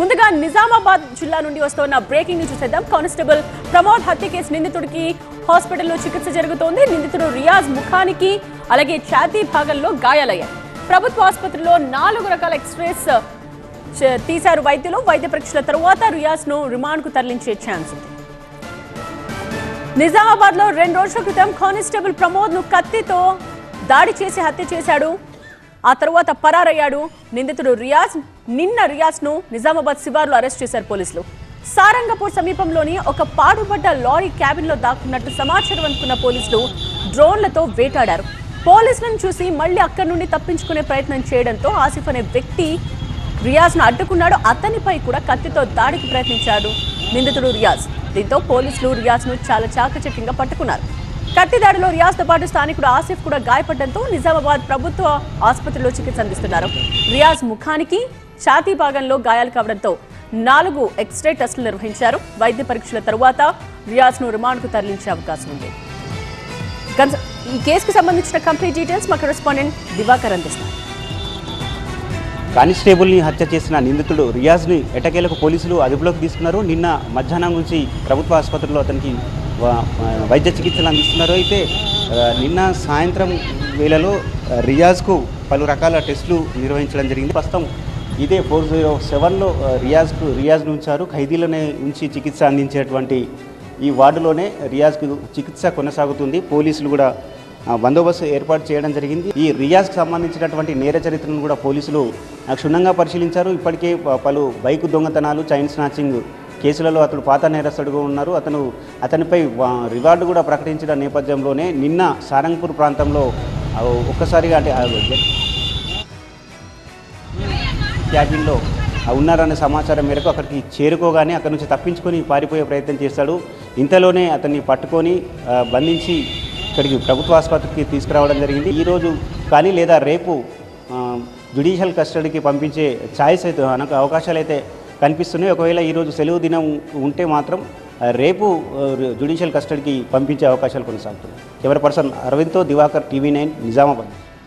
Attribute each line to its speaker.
Speaker 1: ముందుగా నిజామాబాద్ జిల్లా నుండి వస్తున్న బ్రేకింగ్ న్యూస్ చూసేద్దాం. కానిస్టేబుల్ ప్రమోద్ హత్య కేసు నిందితుడికి హాస్పిటల్లో చికిత్స జరుగుతోంది. నిందితుడు రియాజ్ ముఖానికి అలాగే ఛాతీ భాగంలో గాయాలయ్యాయి ప్రభుత్వ ఆసుపత్రిలో నాలుగు రకాల ఎక్స్రేస్ తీశారు వైద్యులు. వైద్య పరీక్షల తరువాత రియాజ్ను రిమాండ్కు తరలించే ఛాన్స్ ఉంది. నిజామాబాద్లో రెండు రోజుల క్రితం కానిస్టేబుల్ ప్రమోద్ను కత్తితో దాడి చేసి హత్య చేశాడు. ఆ తర్వాత పరారయ్యాడు నిందితుడు రియాజ్. నిన్న రియాజ్ను నిజామాబాద్ శివార్లో అరెస్ట్ చేశారు పోలీసులు. సారంగపూర్ సమీపంలోని ఒక పాడుపడ్డ లారీ క్యాబిన్లో దాక్కున్నట్టు సమాచారం అందుకున్న పోలీసులు డ్రోన్లతో వేటాడారు. పోలీసులను చూసి మళ్ళీ అక్కడి నుండి తప్పించుకునే ప్రయత్నం చేయడంతో ఆసిఫ్ అనే వ్యక్తి రియాజ్ను అడ్డుకున్నాడు. అతనిపై కూడా కత్తితో దాడికి ప్రయత్నించాడు నిందితుడు రియాజ్. దీంతో పోలీసులు రియాజ్ను చాలా చాకచక్యంగా పట్టుకున్నారు. కత్తి దాడిలో రియాజ్తో పాటు స్థానికుడు ఆసిఫ్ కూడా గాయపడడంతో నిజామాబాద్ ప్రభుత్వ ఆసుపత్రిలో చికిత్స అందిస్తున్నారు. రియాజ్ ముఖానికి ఛాతీ భాగంలో గాయాలు కావడంతో నాలుగు ఎక్స్రే టెస్టులు నిర్వహించారు. వైద్య పరీక్షల తరువాత రియాజ్ను రిమాండ్కు తరలించే అవకాశం ఉంది. ఈ కేసుకు సంబంధించిన కంప్లీట్ డీటెయిల్స్ మా కరెస్పాండెంట్ దివాకర్ అందిస్తారు.
Speaker 2: కానిస్టేబుల్ని హత్య చేసిన నిందితుడు రియాజ్ని ఎటకేలకు పోలీసులు అదుపులోకి తీసుకున్నారు నిన్న మధ్యాహ్నం నుంచి ప్రభుత్వ ఆసుపత్రిలో అతనికి వైద్య చికిత్సలు అందిస్తున్నారు అయితే నిన్న సాయంత్రం వేళలో రియాజ్కు పలు రకాల టెస్టులు నిర్వహించడం జరిగింది. ప్రస్తుతం ఇదే ఫోర్ జీరో సెవెన్లో రియాజ్కు రియాజ్ను ఉంచారు ఖైదీలనే ఉంచి చికిత్స అందించేటువంటి ఈ వార్డులోనే రియాజ్కు చికిత్స కొనసాగుతుంది. పోలీసులు కూడా బందోబస్తు ఏర్పాటు చేయడం జరిగింది. ఈ రియాజ్కి సంబంధించినటువంటి నేర చరిత్రను కూడా పోలీసులు క్షుణ్ణంగా పరిశీలించారు. ఇప్పటికే పలు బైక్ దొంగతనాలు చైన్ స్నాచింగ్ కేసులలో అతడు పాత నేరస్తుడుగా ఉన్నారు. అతను అతనిపై రివార్డు కూడా ప్రకటించిన నేపథ్యంలోనే నిన్న సారంగపూర్ ప్రాంతంలో ఒక్కసారిగా అంటే క్యాబిన్లో ఉన్నారనే సమాచారం మేరకు అక్కడికి చేరుకోగానే అక్కడి నుంచి తప్పించుకొని పారిపోయే ప్రయత్నం చేస్తాడు. ఇంతలోనే అతన్ని పట్టుకొని బంధించి ఇక్కడికి ప్రభుత్వ ఆసుపత్రికి తీసుకురావడం జరిగింది. ఈరోజు కానీ లేదా రేపు జ్యుడిషియల్ కస్టడీకి పంపించే ఛాయిస్ అయితే మనకు అవకాశాలు అయితే కనిపిస్తున్నాయి. ఒకవేళ ఈరోజు సెలవు దినం ఉంటే మాత్రం రేపు జ్యుడిషియల్ కస్టడీకి పంపించే అవకాశాలు కొనసాగుతున్నాయి. కెమెరా పర్సన్ అరవింద్తో దివాకర్ టీవీ నైన్ నిజామాబాద్.